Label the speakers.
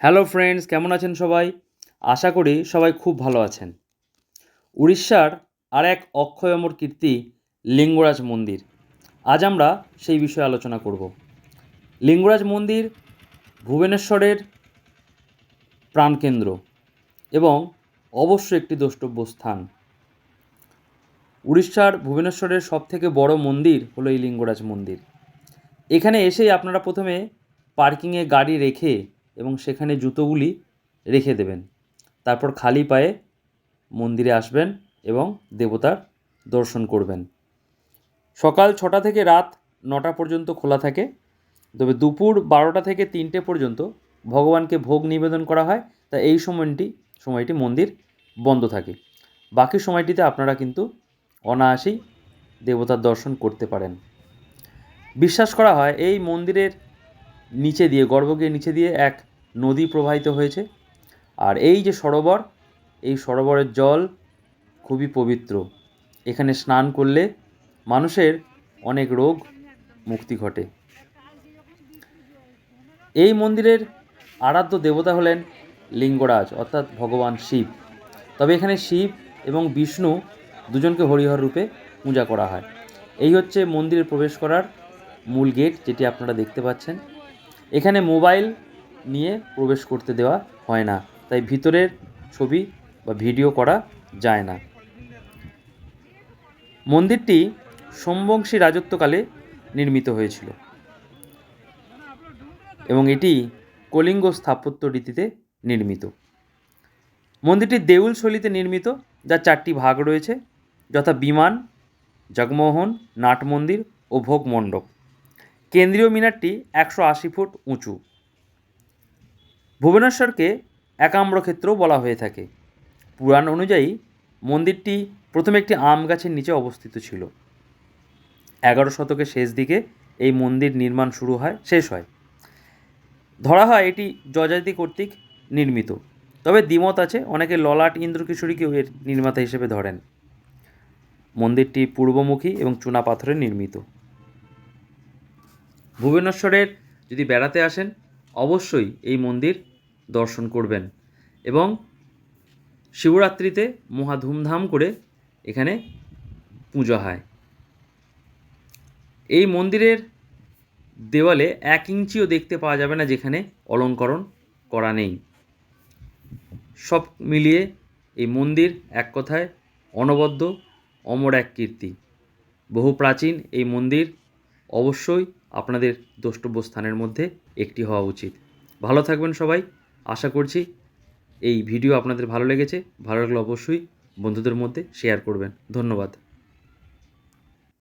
Speaker 1: Hello friends, কেমন আছেন সবাই? আশা করি সবাই খুব ভালো আছেন। উড়িষ্যার আর এক অক্ষয় অমর কীর্তি, লিঙ্গরাজ মন্দির। আজ আমরা সেই বিষয়ে আলোচনা করব। লিঙ্গরাজ মন্দির ভুবনেশ্বরের প্রাণকেন্দ্র এবং অবশ্য একটি দ্রষ্টব্য স্থান। উড়িষ্যার ভুবনেশ্বরের সবথেকে বড় মন্দির হলো এই লিঙ্গরাজ মন্দির। এখানে এসেই আপনারা প্রথমে পার্কিংয়ে গাড়ি রেখে এবং সেখানে জুতোগুলি রেখে দেবেন। তারপর খালি পায়ে মন্দিরে আসবেন এবং দেবতার দর্শন করবেন। সকাল ছটা থেকে রাত নটা পর্যন্ত খোলা থাকে। তবে দুপুর বারোটা থেকে তিনটে পর্যন্ত ভগবানকে ভোগ নিবেদন করা হয়। তা এই সময়টি সময়টি মন্দির বন্ধ থাকে। বাকি সময়টিতে আপনারা কিন্তু অনায়াসেই দেবতার দর্শন করতে পারেন। বিশ্বাস করা হয়, এই মন্দিরের নিচে দিয়ে, গর্ভগৃহের নিচে দিয়ে এক নদী প্রবাহিত হয়েছে। আর এই যে সরোবর, এই সরোবরের জল খুবই পবিত্র। এখানে স্নান করলে মানুষের অনেক রোগ মুক্তি ঘটে। এই মন্দিরের আরাধ্য দেবতা হলেন লিঙ্গরাজ, অর্থাৎ ভগবান শিব। তবে এখানে শিব এবং বিষ্ণু দুজনকে হরিহর রূপে পূজা করা হয়। এই হচ্ছে মন্দিরে প্রবেশ করার মূল গেট যেটি আপনারা দেখতে পাচ্ছেন। এখানে মোবাইল নিয়ে প্রবেশ করতে দেওয়া হয় না। তাই ভিতরের ছবি বা ভিডিও করা যায় না। মন্দিরটি সোমবংশী রাজত্বকালে নির্মিত হয়েছিল এবং এটি কলিঙ্গ স্থাপত্য রীতিতে নির্মিত। মন্দিরটি দেউল শৈলীতে নির্মিত, যার চারটি ভাগ রয়েছে, যথা বিমান, জগমোহন নাট মন্দির ও ভোগ মণ্ডপ কেন্দ্রীয় মিনারটি একশো আশি ফুট উঁচু। ভুবনেশ্বরকে একাম্রক্ষেত্রও বলা হয়ে থাকে। পুরাণ অনুযায়ী মন্দিরটি প্রথমে একটি আম গাছের নিচে অবস্থিত ছিল। এগারো শতকের শেষ দিকে এই মন্দির নির্মাণ শুরু হয়, শেষ হয়। ধরা হয় এটি যজাতি কর্তৃক নির্মিত। তবে দ্বিমত আছে, অনেকে ললাট ইন্দ্রকিশোরীকেও এর নির্মাতা হিসেবে ধরেন। মন্দিরটি পূর্বমুখী এবং চুনা পাথরে নির্মিত। ভুবনেশ্বরের যদি বেড়াতে আসেন, অবশ্যই এই মন্দির দর্শন করবেন এবং শিবরাত্রিতে মহা ধুমধাম করে এখানে পূজা হয়। এই মন্দিরের দেওয়ালে এক ইঞ্চিও দেখতে পাওয়া যাবে না যেখানে অলঙ্করণ করা নেই। সব মিলিয়ে এই মন্দির এক কথায় অনবদ্য, অমর এক কীর্তি। বহু প্রাচীন এই মন্দির অবশ্যই আপনাদের দ্রষ্টব্য স্থানের মধ্যে একটি হওয়া উচিত। ভালো থাকবেন সবাই। আশা করছি এই ভিডিও আপনাদের ভালো লেগেছে। ভালো লাগলে অবশ্যই বন্ধুদের মধ্যে শেয়ার করবেন। ধন্যবাদ।